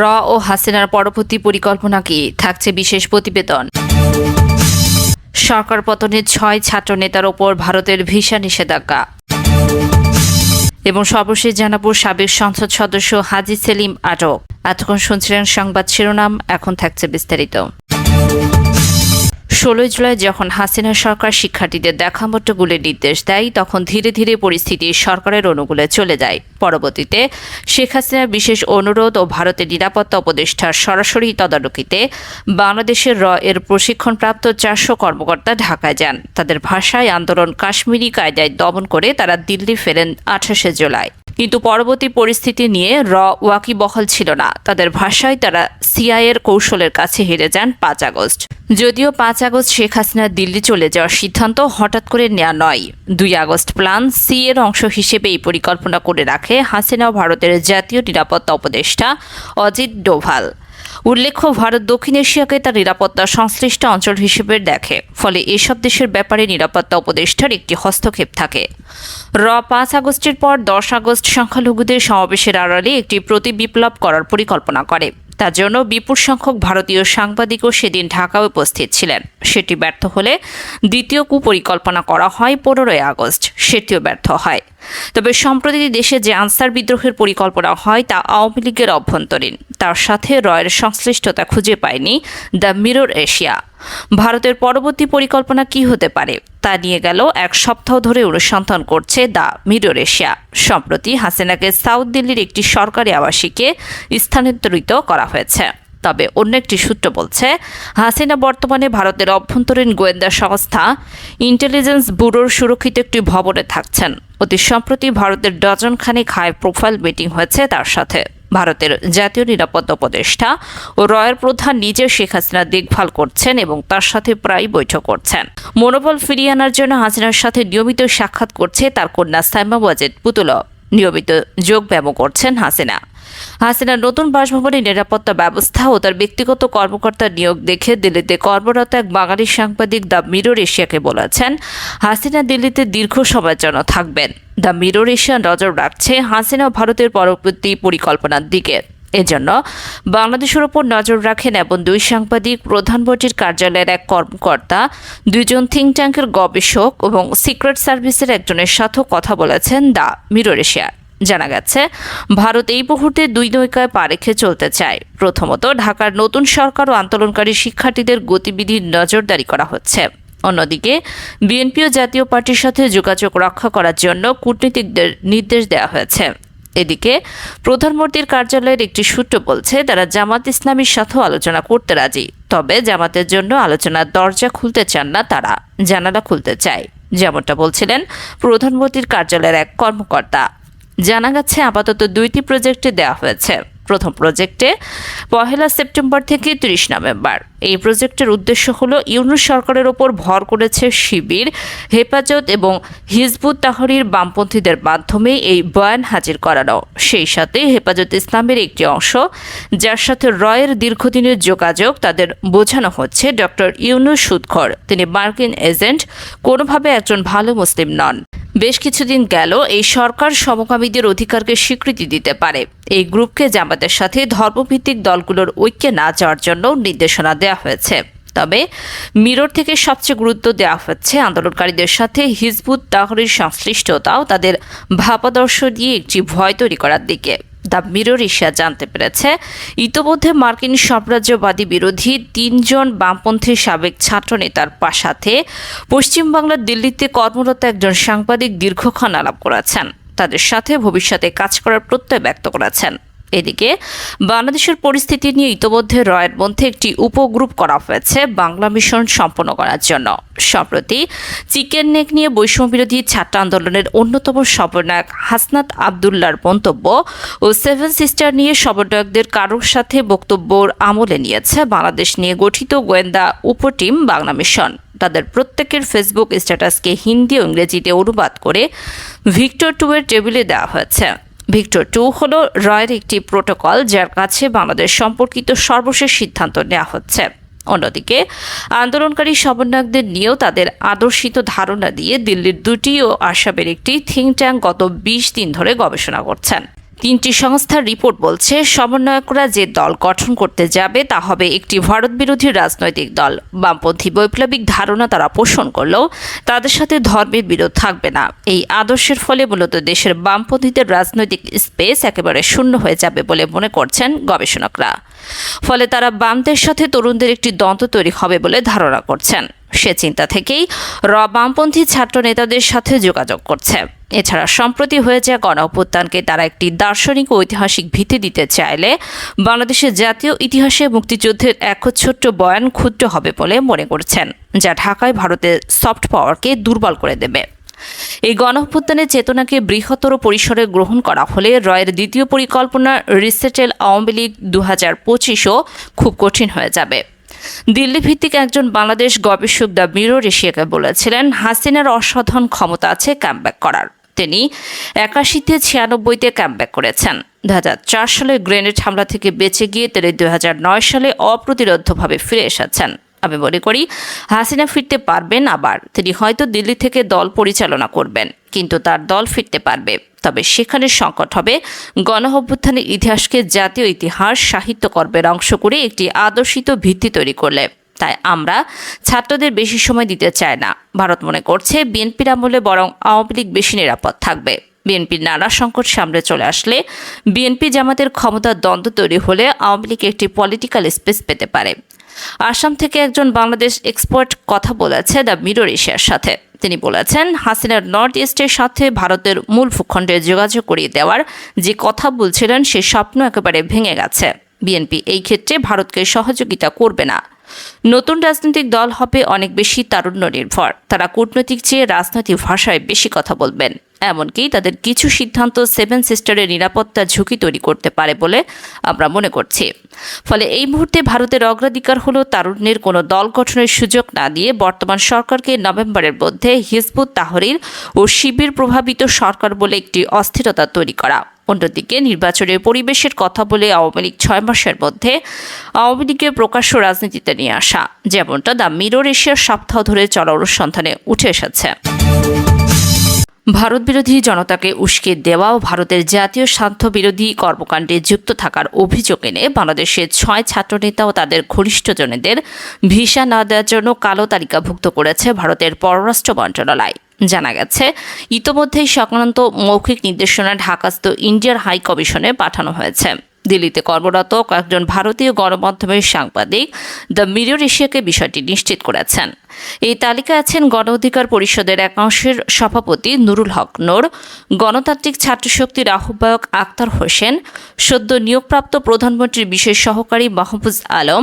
র ও হাসিনার পরবর্তী পরিকল্পনা কি? থাকছে বিশেষ প্রতিবেদন। সরকার পতনের ছয় ছাত্র নেতার ওপর ভারতের ভিসা নিষেধাজ্ঞা। এবং সর্বশেষ জানাব সাবেক সংসদ সদস্য হাজি সেলিম আটক। এতক্ষণ শুনছিলেন সংবাদ শিরোনাম, এখন থাকছে বিস্তারিত। ষোলোই জুলাই যখন হাসিনা সরকার শিক্ষার্থীদের দেখামতো গুলির নির্দেশ দেয়, তখন ধীরে ধীরে পরিস্থিতি সরকারের অনুকূলে চলে যায়। পরবর্তীতে শেখ হাসিনার বিশেষ অনুরোধ ও ভারতের নিরাপত্তা উপদেষ্টার সরাসরি তদারকিতে বাংলাদেশের র এর প্রশিক্ষণপ্রাপ্ত চারশো কর্মকর্তা ঢাকায় যান। তাদের ভাষায় আন্দোলন কাশ্মীরি কায়দায় দমন করে তারা দিল্লি ফেরেন আঠাশে জুলাই। কিন্তু পরবর্তী পরিস্থিতি নিয়ে র ওয়াকিবহাল ছিল না। তাদের ভাষায় তারা সিআইয়ের কৌশলের কাছে হেরে যান পাঁচ আগস্ট। যদিও পাঁচ আগস্ট শেখ হাসিনা দিল্লি চলে যাওয়ার সিদ্ধান্ত হঠাৎ করে নেওয়া নয়। দুই আগস্ট প্ল্যান সি এর অংশ হিসেবে এই পরিকল্পনা করে রাখে হাসিনা ভারতের জাতীয় নিরাপত্তা উপদেষ্টা অজিত ডোভাল। উল্লেখ্য, ভারত দক্ষিণ এশিয়াকে তার নিরাপত্তা সংশ্লিষ্ট অঞ্চল হিসেবে দেখে। ফলে এসব দেশের ব্যাপারে নিরাপত্তা উপদেষ্টার একটি হস্তক্ষেপ থাকে। র পাঁচ আগস্টের পর দশ আগস্ট সংখ্যালঘুদের সমাবেশের আড়ালে একটি প্রতি বিপ্লব করার পরিকল্পনা করে। তার জন্য বিপুল সংখ্যক ভারতীয় সাংবাদিকও সেদিন ঢাকায় উপস্থিত ছিলেন। সেটি ব্যর্থ হলে দ্বিতীয় কুপরিকল্পনা করা হয় পনেরোই আগস্ট। সেটিও ব্যর্থ হয়। তবে সম্প্রতি দেশে যে আনসার বিদ্রোহের পরিকল্পনা হয় তা আওয়ামী লীগের অভ্যন্তরীণ, তার সাথে রয়ের সংশ্লিষ্টতা খুঁজে পায়নি দ্য মিরর এশিয়া। ভারতের পরবর্তী পরিকল্পনা কি হতে পারে তা নিয়ে গেল এক সপ্তাহ ধরে অনুসন্ধান করছে দ্য মিরর এশিয়া। সম্প্রতি হাসিনাকে সাউথ দিল্লির একটি সরকারি আবাসিকে স্থানান্তরিত করা হয়েছে। তবে অন্য একটি সূত্র বলছে, হাসিনা বর্তমানে ভারতের অভ্যন্তরীণ গোয়েন্দা সংস্থা ইন্টেলিজেন্স ব্যুরোর সুরক্ষিত একটি ভবনে থাকছেন। অতি সম্প্রতি ভারতের ডজন খানেক হাই প্রোফাইল মিটিং হয়েছে তার সাথে। ভারতের জাতীয় নিরাপত্তা উপদেষ্টা ও রয়ের প্রধান নিজে শেখ হাসিনা দেখভাল করছেন এবং তার সাথে প্রায় বৈঠক করছেন। মনোবল ফিরিয়ে আনার জন্য হাসিনার সাথে নিয়মিত সাক্ষাৎ করছে তার কন্যা সাইমা ওয়াজেদ পুতুল নিয়মিত যোগ ব্যায়াম করছেন হাসিনা। হাসিনার নতুন বাসভবনের নিরাপত্তা ব্যবস্থা ও তার ব্যক্তিগত কর্মকর্তার নিয়োগ দেখে দিল্লিতে কর্মরত এক বাঙালি সাংবাদিক দ্য মিরর এশিয়াকে বলেছেন, হাসিনা দিল্লিতে দীর্ঘ সময়ের জন্য থাকবেন। দ্য মিরর এশিয়া নজর রাখছে হাসিনা ভারতের পরবর্তী পরিকল্পনার দিকে। এজন্য বাংলাদেশের ওপর নজর রাখেন এবং দুই সাংবাদিক প্রধানমন্ত্রীর কার্যালয়ের এক কর্মকর্তা, দুইজন থিঙ্ক ট্যাঙ্কের গবেষক এবং সিক্রেট সার্ভিসের একজনের সাথেও কথা বলেছেন দ্য মিরর এশিয়া। জানা গেছে, ভারত এই মুহূর্তে দুই নৌকায় পা রেখে চলতে চায়। প্রথমত, ঢাকার নতুন সরকার ও আন্দোলনকারী শিক্ষার্থীদের গতিবিধির নজরদারি করা হচ্ছে। অন্যদিকে, বিএনপি ও জাতীয় পার্টির সাথে যোগাযোগ রক্ষা করার জন্য কূটনীতিকদের নির্দেশ দেওয়া হয়েছে। এদিকে, প্রধানমন্ত্রীর কার্যালয়ের একটি সূত্র বলছে, তারা জামাত ইসলামীর সাথেও আলোচনা করতে রাজি। তবে জামাতের জন্য আলোচনার দরজা খুলতে চান না তারা, জানালা খুলতে চায়। যেমনটা বলছিলেন প্রধানমন্ত্রীর কার্যালয়ের এক কর্মকর্তা। জানা গেছে আপাতত দুইটি প্রজেক্টে দেওয়া হয়েছে। প্রথম প্রজেক্টে পহেলা সেপ্টেম্বর থেকে তিরিশ নভেম্বর। এই প্রজেক্টের উদ্দেশ্য হল ইউনুস সরকারের ওপর ভর করেছে শিবির, হেফাজত এবং হিজবুত তাহরির বামপন্থীদের মাধ্যমে এই বয়ান হাজির করানো। সেই সাথে হেফাজত ইসলামের একটি অংশ, যার সাথে রয়ের দীর্ঘদিনের যোগাযোগ তাদের বোঝানো হচ্ছে ডক্টর ইউনুস সুদখর। তিনি মার্কিন এজেন্ট, কোনোভাবে একজন ভালো মুসলিম নন। বেশ কিছুদিন গেল, এই সরকার সমকামীদের অধিকারকে স্বীকৃতি দিতে পারে। এই গ্রুপকে জামাতের সাথে ধর্মভিত্তিক দলগুলোর ঐক্যে না যাওয়ার জন্য নির্দেশনা দেওয়া হয়েছে। তবে মিরর থেকে সবচেয়ে গুরুত্ব দেওয়া হচ্ছে আন্দোলনকারীদের সাথে হিজবুত তাহরির সংশ্লিষ্টতাও তাদের ভাবাদর্শ দিয়ে একটি ভয় তৈরি করার দিকে। দ্য মিরর এশিয়া জানতে পেরেছে, ইতোমধ্যে মার্কিন সাম্রাজ্যবাদী বিরোধী তিনজন বামপন্থী সাবেক ছাত্র নেতার সাথে পশ্চিমবাংলার দিল্লিতে কর্মরত একজন সাংবাদিক দীর্ঘক্ষণ আলাপ করেছেন। তাদের সাথে ভবিষ্যতে কাজ করার প্রত্যয় ব্যক্ত করেছেন। এদিকে বাংলাদেশের পরিস্থিতি নিয়ে ইতোমধ্যে রয়ের মধ্যে একটি উপগ্রুপ করা হয়েছে বাংলা মিশন সম্পন্ন করার জন্য। সম্প্রতি চিকেন নেক নিয়ে বৈষম্য বিরোধী ছাত্র আন্দোলনের অন্যতম সমন্বয়ক হাসনাত আবদুল্লার মন্তব্য ও সেভেন সিস্টার নিয়ে সমন্বয়কদের কারোর সাথে বক্তব্যর আমলে নিয়েছে বাংলাদেশ নিয়ে গঠিত গোয়েন্দা উপটিম বাংলা মিশন। তাদের প্রত্যেকের ফেসবুক স্ট্যাটাসকে হিন্দি ও ইংরেজিতে অনুবাদ করে ভিক্টর টু এর টেবিলে দেওয়া হয়েছে। ভিক্টর টু হল রয়ের একটি প্রোটোকল যার কাছে বাংলাদেশ সম্পর্কিত সর্বশেষ সিদ্ধান্ত নেওয়া হচ্ছে। অন্যদিকে, আন্দোলনকারী সমন্বয়কদের নিয়েও তাদের আদর্শিত ধারণা দিয়ে দিল্লির দুটি ও আসামের একটি থিঙ্ক ট্যাঙ্ক গত বিশ দিন ধরে গবেষণা করছেন। তিনটি সংস্থার রিপোর্ট বলছে, সমন্বয়করা যে দল গঠন করতে যাবে তা হবে একটি ভারত বিরোধী রাজনৈতিক দল। বামপন্থী বৈপ্লবিক ধারণা তারা পোষণ করলেও তাদের সাথে ধর্মের বিরোধ থাকবে না। এই আদর্শের ফলে মূলত দেশের বামপন্থীদের রাজনৈতিক স্পেস একেবারে শূন্য হয়ে যাবে বলে মনে করছেন গবেষণকরা। ফলে তারা বামদের সাথে তরুণদের একটি দ্বন্দ্ব তৈরি হবে বলে ধারণা করছেন। সে চিন্তা থেকেই র বামপন্থী ছাত্র নেতাদের সাথে যোগাযোগ করছে। এছাড়া সম্প্রতি হয়েছে গণ অভ্যুত্থানকে তারা একটি দার্শনিক ও ঐতিহাসিক ভিত্তি দিতে চাইলে বাংলাদেশের জাতীয় ইতিহাসে মুক্তিযুদ্ধের এক ছোট্ট বয়ান ক্ষুদ্র হবে বলে মনে করছেন, যা ঢাকায় ভারতের সফট পাওয়ারকে দুর্বল করে দেবে। এই গণঅভ্যুত্থানের চেতনাকে বৃহত্তর পরিসরে গ্রহণ করা হলে রয়ের দ্বিতীয় পরিকল্পনা রিসেটেল আওয়ামী লীগ দু হাজার খুব কঠিন হয়ে যাবে। দিল্লি ভিত্তিক একজন বাংলাদেশ গবেষক দ্য মিরর এশিয়াকে বলেছিলেন, হাসিনার অসাধারণ ক্ষমতা আছে কামব্যাক করার। তিনি একাশিতে ছিয়ানব্বইতে কামব্যাক করেছেন। দু হাজার চার সালে গ্রেনেড হামলা থেকে বেঁচে গিয়ে তিনি দু হাজার নয় সালে অপ্রতিরোধ্যভাবে ফিরে এসেছেন। আমি মনে করি, হাসিনা ফিরতে পারবেন আবার। তিনি হয়তো দিল্লি থেকে দল পরিচালনা করবেন, কিন্তু তার দল ফিরতে পারবে। তবে সেখানে সংকট হবে। গণ অভ্যুত্থানের ইতিহাসকে জাতীয় ইতিহাস সাহিত্য কর্মের অংশ করে একটি আদর্শিত ভিত্তি তৈরি করলে। তাই আমরা ছাত্রদের বেশি সময় দিতে চাই না। ভারত মনে করছে বিএনপির আমলে বরং আওয়ামী লীগ বেশি নিরাপদ থাকবে। বিএনপির নানা সংকট সামনে চলে আসলে বিএনপি জামাতের ক্ষমতার দ্বন্দ্ব তৈরি হলে আওয়ামী লীগ একটি পলিটিক্যাল স্পেস পেতে পারে। আসাম থেকে একজন বাংলাদেশ এক্সপার্ট কথা বলেছে দ্য মিরর এশিয়ার সাথে। তিনি বলেছেন, হাসিনার নর্থ ইস্টের সাথে ভারতের মূল ভূখণ্ডে যোগাযোগ করিয়ে দেওয়ার যে কথা বলছিলেন, সে স্বপ্ন একেবারে ভেঙে গেছে। বিএনপি এই ক্ষেত্রে ভারতকে সহযোগিতা করবে না। নতুন রাজনৈতিক দল হবে অনেক বেশি তারুণ্য নির্ভর তারা কূটনৈতিক চেয়ে রাজনৈতিক ভাষায় বেশি কথা বলবেন। এমনকি তাদের কিছু সিদ্ধান্ত সেভেন সিস্টারের নিরাপত্তা ঝুঁকি তৈরি করতে পারে বলে আমরা মনে করছি। ফলে এই মুহূর্তে ভারতের অগ্রাধিকার হল তারুণ্যের কোনো দল গঠনের সুযোগ না দিয়ে বর্তমান সরকারকে নভেম্বরের মধ্যে হিজবুত তাহরির ও শিবির প্রভাবিত সরকার বলে একটি অস্থিরতা তৈরি করা। অন্যদিকে নির্বাচনের পরিবেশের কথা বলে আওয়ামী লীগ ছয় মাসের মধ্যে আওয়ামী লীগের প্রকাশ্য রাজনীতিতে নিয়ে আসা। যেমনটা দ্য মিরর এশিয়ার সপ্তাহ ধরে চলা অনুসন্ধানে উঠে এসেছে। ভারত বিরোধী জনতাকে উস্কে দেওয়া ও ভারতের জাতীয় স্বার্থ বিরোধী কর্মকাণ্ডে যুক্ত থাকার অভিযোগ এনে বাংলাদেশের ছয় ছাত্রনেতা ও তাদের ঘনিষ্ঠজনেদের ভিসা না দেওয়ার জন্য কালো তালিকাভুক্ত করেছে ভারতের পররাষ্ট্র মন্ত্রণালয়। জানা গেছে, ইতোমধ্যেই সংক্রান্ত মৌখিক নির্দেশনা ঢাকাস্থ ইন্ডিয়ার হাই কমিশনে পাঠানো হয়েছে। দিল্লিতে কর্মরত কয়েকজন ভারতীয় গণমাধ্যমের সাংবাদিক দ্য মিরর এশিয়াকে বিষয়টি নিশ্চিত করেছেন। এই তালিকায় আছেন গণ অধিকার পরিষদের একাংশের সভাপতি নুরুল হক নোর, গণতান্ত্রিক ছাত্রশক্তির আহ্বায়ক আক্তার হোসেন, সদ্য নিয়োগপ্রাপ্ত প্রধানমন্ত্রীর বিশেষ সহকারী মাহফুজ আলম,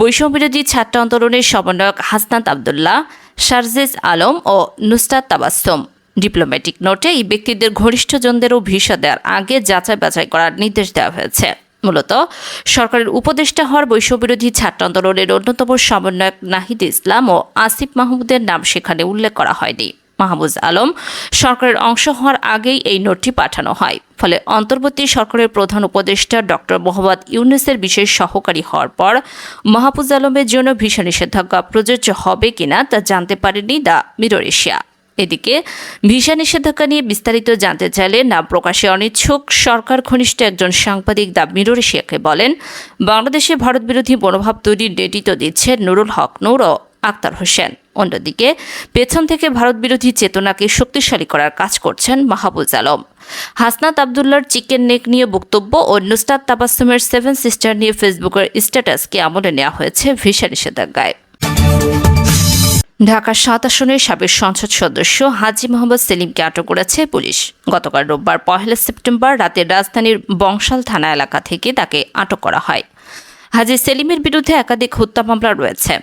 বৈষম্যবিরোধী ছাত্র আন্দোলনের সমন্বয়ক হাসনাত আবদুল্লাহ, শারজেজ আলম ও নুসরাত তাবাস্তম ডিপ্লোম্যাটিক নোটে এই ব্যক্তিদের ঘনিষ্ঠজনদেরও ভিসা দেওয়ার আগে যাচাই বাছাই করার নির্দেশ দেওয়া হয়েছে। মূলত। সরকারের উপদেষ্টা হওয়ার বৈশ্ববিরোধী ছাত্র আন্দোলনের অন্যতম সমন্বয়ক নাহিদ ইসলাম ও আসিফ মাহমুদের নাম সেখানে উল্লেখ করা হয়নি। মাহমুজ আলম সরকারের অংশ হওয়ার আগেই এই নোটটি পাঠানো হয়। ফলে অন্তর্বর্তী সরকারের প্রধান উপদেষ্টা ডক্টর মোহাম্মদ ইউনুসের বিশেষ সহকারী হওয়ার পর মাহফুজ আলমের জন্য ভিসা নিষেধাজ্ঞা প্রযোজ্য হবে কিনা তা জানতে পারেনি দ্য মিরর এশিয়া। এদিকে ভিসা নিষেধাজ্ঞা নিয়ে বিস্তারিত জানতে চাইলে নাম প্রকাশে অনিচ্ছুক সরকার ঘনিষ্ঠ একজন সাংবাদিক দা মিরর এশিয়াকে বলেন, বাংলাদেশে ভারত বিরোধী মনোভাব তৈরির নেতৃত্ব দিচ্ছে নুরুল হক নূর ও আক্তার হোসেন। অন্যদিকে, পেছন থেকে ভারত বিরোধী চেতনাকে শক্তিশালী করার কাজ করছেন মাহবুজ আলম। হাসনাত আবদুল্লার চিকেন নেক নিয়ে বক্তব্য ও নুসরাত তাবাসুমের সেভেন সিস্টার নিয়ে ফেসবুকের স্ট্যাটাসকে আমলে নেওয়া হয়েছে ভিসা নিষেধাজ্ঞায়। ঢাকা সাত আসনের সাবেক সংসদ সদস্য হাজি মোহাম্মদ সেলিমকে আটক করেছে পুলিশ। গতকাল রোববার পহেলা সেপ্টেম্বর রাতে রাজধানীর বংশাল থানা এলাকা থেকে তাকে আটক করা হয়। হাজি সেলিমের বিরুদ্ধে একাধিক হত্যা মামলা রয়েছে।